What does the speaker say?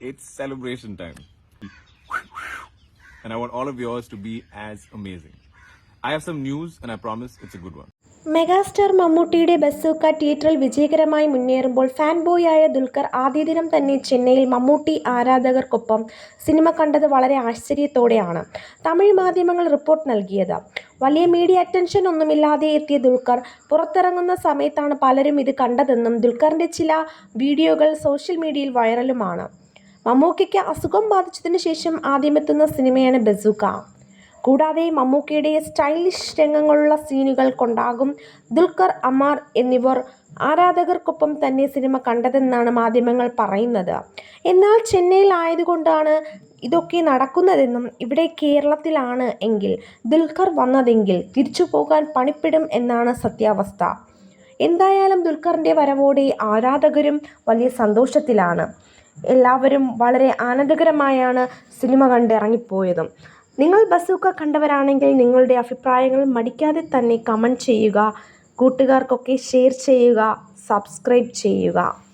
It's celebration time. And I want all of yours to be as amazing. I have some news, and I promise it's a good one. Megastar മമ്മൂട്ടിയുടെ Bazooka തിയേറ്ററിൽ വിജയകരമായി മുന്നേറുമ്പോൾ fan ബോയായ Dulquer ആദ്യ ദിനം തന്നെ ചെന്നൈയിൽ Mammootty ആരാധകർക്കൊപ്പം cinema കണ്ടത് വളരെ ആശ്ചര്യത്തോടെയാണ് തമിഴ് മാധ്യമങ്ങൾ റിപ്പോർട്ട് നൽകിയത് വലിയ മീഡിയ അറ്റൻഷൻ ഒന്നുമില്ലാതെ എത്തിയ ദുൽഖർ പുറത്തിറങ്ങുന്ന സമയത്താണ് പലരും ഇത് കണ്ടതെന്നും ദുൽഖറിന്റെ ചില വീഡിയോകൾ സോഷ്യൽ മീഡിയയിൽ വൈറലുമാണ് മമ്മൂക്കയ്ക്ക് അസുഖം ബാധിച്ചതിന് ശേഷം ആദ്യമെത്തുന്ന സിനിമയാണ് ബസൂക്ക. കൂടാതെ മമ്മൂക്കയുടെ സ്റ്റൈലിഷ് രംഗങ്ങളുള്ള സീനുകൾ കൊണ്ടാകും ദുൽഖർ അമാർ എന്നിവർ ആരാധകർക്കൊപ്പം തന്നെ സിനിമ കണ്ടതെന്നാണ് മാധ്യമങ്ങൾ പറയുന്നത്. എന്നാൽ ചെന്നൈയിൽ ആയതുകൊണ്ടാണ് ഇതൊക്കെ നടക്കുന്നതെന്നും ഇവിടെ കേരളത്തിലാണ് എങ്കിൽ ദുൽഖർ വന്നതെങ്കിൽ തിരിച്ചു പോകാൻ പണിപ്പെടും എന്നാണ് സത്യാവസ്ഥ. എന്തായാലും ദുൽഖറിന്റെ വരവോടെ ആരാധകരും വലിയ സന്തോഷത്തിലാണ്. എല്ലാവരും വളരെ ആനന്ദകരമായാണ് സിനിമ കണ്ടിറങ്ങിപ്പോയതും. നിങ്ങൾ ബസൂക്ക കണ്ടവരാണെങ്കിൽ നിങ്ങളുടെ അഭിപ്രായങ്ങൾ മടിക്കാതെ തന്നെ കമന്റ് ചെയ്യുക. കൂട്ടുകാർക്കൊക്കെ ഷെയർ ചെയ്യുക സബ്സ്ക്രൈബ് ചെയ്യുക.